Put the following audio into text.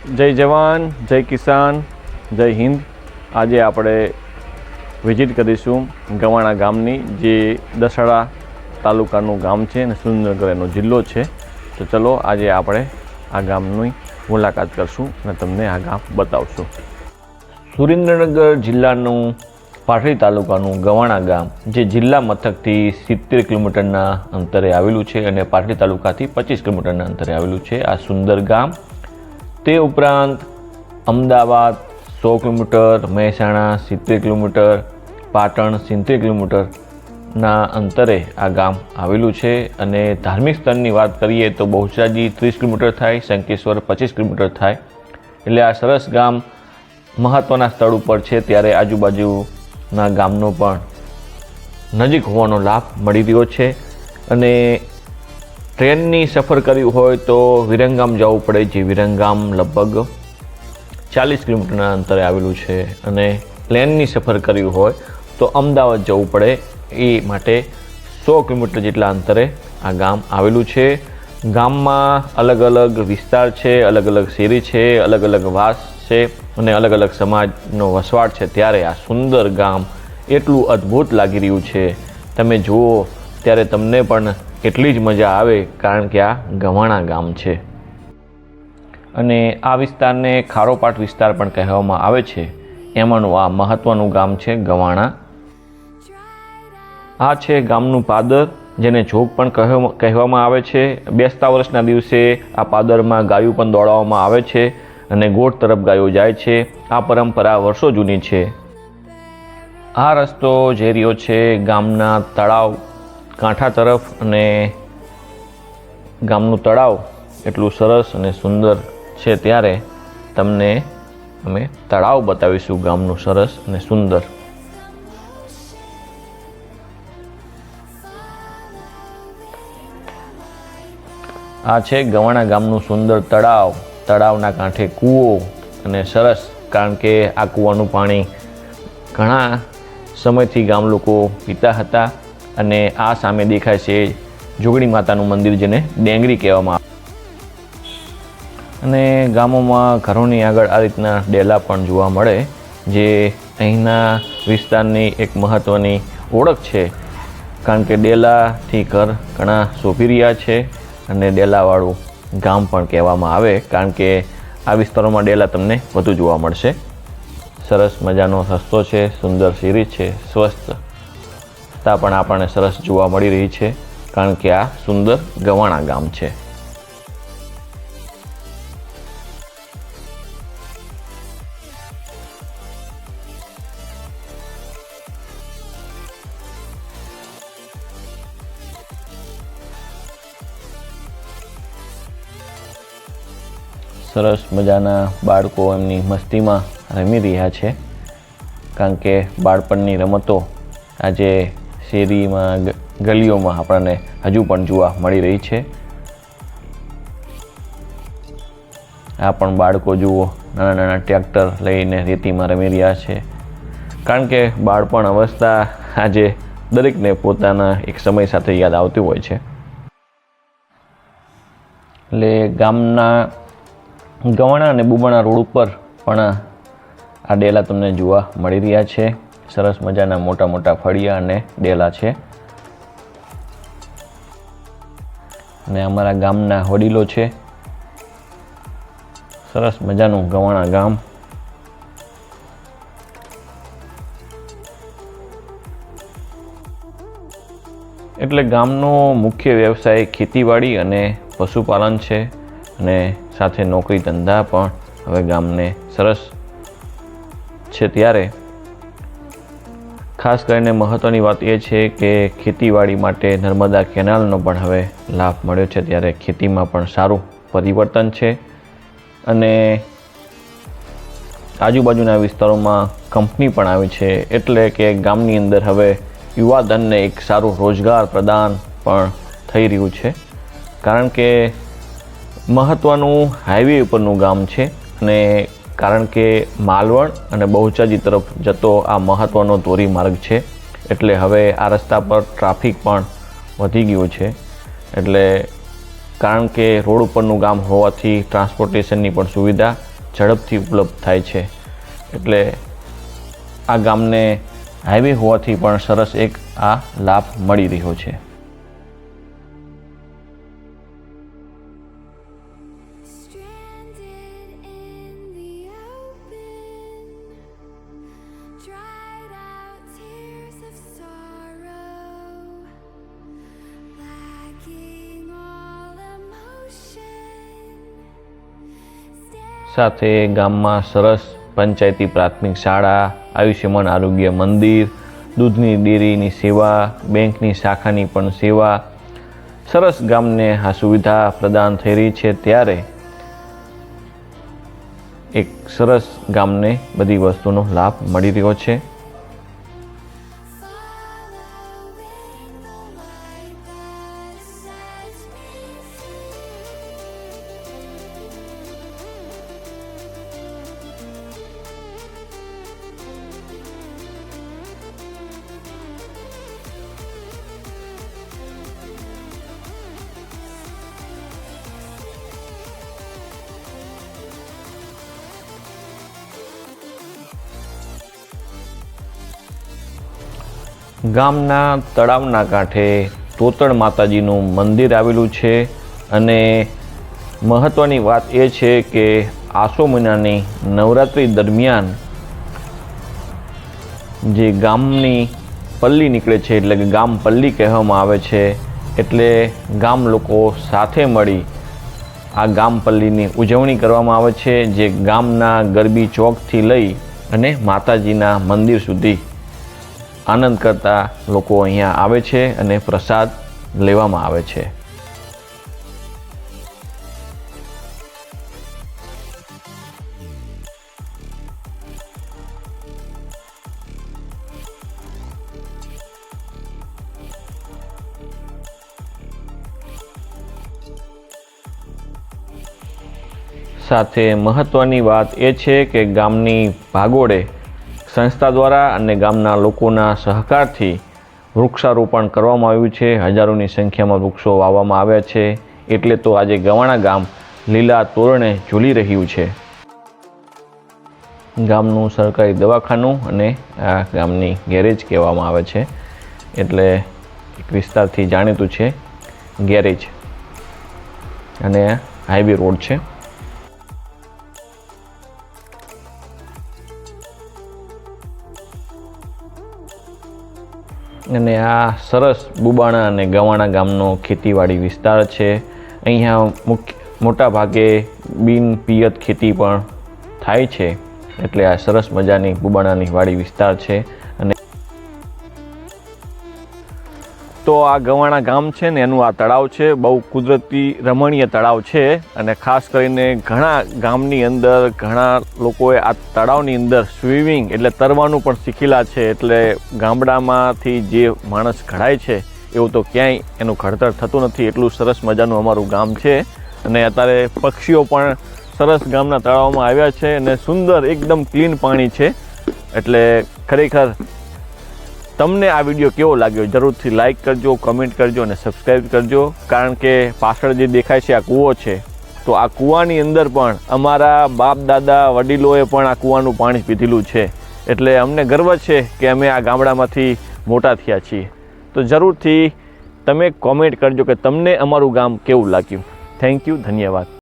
જય જવાન, જય કિસાન, જય હિન્દ. આજે આપણે વિઝિટ કરીશું ગવાણા ગામની, જે દસાડા તાલુકાનું ગામ છે અને સુરેન્દ્રનગર એનો જિલ્લો છે. તો ચલો, આજે આપણે આ ગામની મુલાકાત કરશું અને તમને આ ગામ બતાવશું. સુરેન્દ્રનગર જિલ્લાનું પાટડી તાલુકાનું ગવાણા ગામ, જે જિલ્લા મથકથી સિત્તેર કિલોમીટરના અંતરે આવેલું છે અને પાટડી તાલુકાથી પચીસ કિલોમીટરના અંતરે આવેલું છે. આ સુંદર ગામ તે ઉપરાંત અમદાવાદ સો કિલોમીટર, મહેસાણા સિત્તેર કિલોમીટર, પાટણ સિત્તેર કિલોમીટરના અંતરે આ ગામ આવેલું છે. અને ધાર્મિક સ્થળની વાત કરીએ તો બહુચરાજી ત્રીસ કિલોમીટર થાય, શંકેશ્વર પચીસ કિલોમીટર થાય. એટલે આ સરસ ગામ મહત્ત્વના સ્થળ ઉપર છે. ત્યારે આજુબાજુના ગામનો પણ નજીક હોવાનો લાભ મળી રહ્યો છે. અને ટ્રેનની સફર કરવી હોય તો વિરંગામ જવું પડે, જે વિરંગામ લગભગ ચાલીસ કિલોમીટરના અંતરે આવેલું છે. અને પ્લેનની સફર કરવી હોય તો અમદાવાદ જવું પડે. એ માટે સો કિલોમીટર જેટલા અંતરે આ ગામ આવેલું છે. ગામમાં અલગ અલગ વિસ્તાર છે, અલગ અલગ શેરી છે, અલગ અલગ વાસ છે અને અલગ અલગ સમાજનો વસવાટ છે. ત્યારે આ સુંદર ગામ એટલું અદ્ભુત લાગી રહ્યું છે. તમે જુઓ, ત્યારે તમને પણ એટલી જ મજા આવે કારણ કે આ ગવાણા ગામ છે. અને આ વિસ્તારને ખારોપાટ વિસ્તાર પણ કહેવામાં આવે છે. એમાંનું આ મહત્ત્વનું ગામ છે ગવાણા. આ છે ગામનું પાદર, જેને જોગ પણ કહેવા- કહેવામાં આવે છે. બેસતા વર્ષના દિવસે આ પાદરમાં ગાયું પણ દોડાવવામાં આવે છે અને ગોઠ તરફ ગાયો જાય છે. આ પરંપરા વર્ષો જૂની છે. આ રસ્તો રહ્યો છે ગામના તળાવ કાંઠા તરફ અને ગામનું તળાવ એટલું સરસ અને સુંદર છે ત્યારે તમને અમે તળાવ બતાવીશું ગામનું સરસ અને સુંદર. આ છે ગવાણા ગામનું સુંદર તળાવ. તળાવના કાંઠે કૂવો અને સરસ, કારણ કે આ કૂવાનું પાણી ઘણા સમયથી ગામ લોકો પીતા હતા. અને આ સામે દેખાય છે જોગણી માતાનું મંદિર જેને ડેંગરી કહેવામાં આવે. અને ગામોમાં ઘરોની આગળ આ રીતના ડેલા પણ જોવા મળે, જે અહીંના વિસ્તારની એક મહત્ત્વની ઓળખ છે. કારણ કે ડેલાથી ઘર ઘણા શોભી રહ્યા છે અને ડેલાવાળું ગામ પણ કહેવામાં આવે, કારણ કે આ વિસ્તારોમાં ડેલા તમને વધુ જોવા મળશે. સરસ મજાનો સસ્તો છે, સુંદર સિરીઝ છે સ્વસ્થતા પણ આપણને સરસ જોવા મળી રહી છે, કારણ કે આ સુંદર ગવાણા ગામ છે. સરસ મજાના બાળકો એમની મસ્તીમાં રમી રહ્યા છે, કારણ કે બાળપણની રમતો આજે શેરીમાં ગલીઓમાં આપણને હજુ પણ જોવા મળી રહી છે. આ પણ બાળકો જુઓ, નાના નાના ટ્રેક્ટર લઈને રેતીમાં રમી રહ્યા છે. કારણ કે બાળપણ અવસ્થા આજે દરેકને પોતાના એક સમય સાથે યાદ આવતી હોય છે. એટલે ગામના ગવાણા અને બુબાણા રોડ ઉપર પણ આ ડેલા તમને જોવા મળી રહ્યા છે. સરસ મજાના મોટા મોટા ફળિયા અને ડેલા છે. અને અમારા ગામના વડીલો છે. સરસ મજાનું ગવાણા ગામ. એટલે ગામનો મુખ્ય વ્યવસાય ખેતીવાડી અને પશુપાલન છે અને સાથે નોકરી ધંધા પણ હવે ગામને સરસ છે ત્યારે ખાસ કરીને મહત્ત્વની વાત એ છે કે ખેતીવાડી માટે નર્મદા કેનાલનો પણ હવે લાભ મળ્યો છે ત્યારે ખેતીમાં પણ સારું પરિવર્તન છે અને આજુબાજુના વિસ્તારોમાં કંપની પણ આવી છે એટલે કે ગામની અંદર હવે યુવાધનને એક સારું રોજગાર પ્રદાન પણ થઈ રહ્યું છે. કારણ કે મહત્ત્વનું હાઈવે ઉપરનું ગામ છે અને કારણ કે માલવણ અને બહુચાજી તરફ જતો આ મહત્ત્વનો ધોરીમાર્ગ છે. એટલે હવે આ રસ્તા પર ટ્રાફિક પણ વધી ગયું છે. એટલે કારણ કે રોડ ઉપરનું ગામ હોવાથી ટ્રાન્સપોર્ટેશનની પણ સુવિધા ઝડપથી ઉપલબ્ધ થાય છે. એટલે આ ગામને હાઈવે હોવાથી પણ સરસ એક આ લાભ મળી રહ્યો છે. સાથે ગામમાં સરસ પંચાયતી પ્રાથમિક શાળા, આયુષ્યમાન આરોગ્ય મંદિર, દૂધની ડેરીની સેવા, બેંકની શાખાની પણ સેવા. સરસ ગામને આ સુવિધા પ્રદાન થઈ રહી છે ત્યારે એક સરસ ગામને બધી વસ્તુનો લાભ મળી રહ્યો છે. ગામના તળાવના કાંઠે તોતણ માતાજીનું મંદિર આવેલું છે અને મહત્ત્વની વાત એ છે કે આસો મહિનાની નવરાત્રિ દરમિયાન જે ગામની પલ્લી નીકળે છે, એટલે કે ગામ પલ્લી કહેવામાં આવે છે, એટલે ગામ લોકો સાથે મળી આ ગામ પલ્લીની ઉજવણી કરવામાં આવે છે, જે ગામના ગરબી ચોકથી લઈ અને માતાજીના મંદિર સુધી આનંદ કરતા લોકો અહીંયા આવે છે અને પ્રસાદ લેવામાં આવે છે. સાથે મહત્ત્વની વાત એ છે કે ગામની ભાગોળે સંસ્થા દ્વારા અને ગામના લોકોના સહકારથી વૃક્ષારોપણ કરવામાં આવ્યું છે. હજારોની સંખ્યામાં વૃક્ષો વાવવામાં આવ્યા છે. એટલે તો આજે ગવાણા ગામ લીલા તોરણે ઝૂલી રહ્યું છે. ગામનું સરકારી દવાખાનું અને આ ગામની ગેરેજ કહેવામાં આવે છે. એટલે એક વિસ્તારથી જાણીતું છે ગેરેજ. અને હાઈવે રોડ છે. અને આ સરસ બુબાણા અને ગવાણા ગામનો ખેતીવાડી વિસ્તાર છે. અહીંયા મુખ્ય, મોટા ભાગે બિન પિયત ખેતી પણ થાય છે. એટલે આ સરસ મજાની બુબાણાની વાડી વિસ્તાર છે. તો આ ગવાણા ગામ છે ને એનું આ તળાવ છે, બહુ કુદરતી રમણીય તળાવ છે અને ખાસ કરીને ઘણા ગામની અંદર ઘણા લોકોએ આ તળાવની અંદર સ્વિમિંગ એટલે તરવાનું પણ શીખેલા છે, એટલે ગામડામાંથી જે માણસ ઘડાય છે, એવું તો ક્યાંય એનું ઘડતર થતું નથી, એટલું સરસ મજાનું અમારું ગામ છે. અને અત્યારે પક્ષીઓ પણ સરસ ગામના તળાવમાં આવ્યા છે અને સુંદર એકદમ ક્લીન પાણી છે. એટલે ખરેખર તમને આ વીડિયો કેવો લાગ્યો? જરૂરથી લાઇક કરજો કમેન્ટ કરજો અને સબસ્ક્રાઈબ કરજો. કારણ કે પાછળ જે દેખાય છે આ કૂવો છે, તો આ કૂવાની અંદર પણ અમારા બાપ દાદા વડીલોએ પણ આ કૂવાનું પાણી પીધેલું છે. એટલે અમને ગર્વ છે કે અમે આ ગામડામાંથી મોટા થયા છીએ. તો જરૂરથી તમે કોમેન્ટ કરજો કે તમને અમારું ગામ કેવું લાગ્યું. થેન્ક યુ ધન્યવાદ.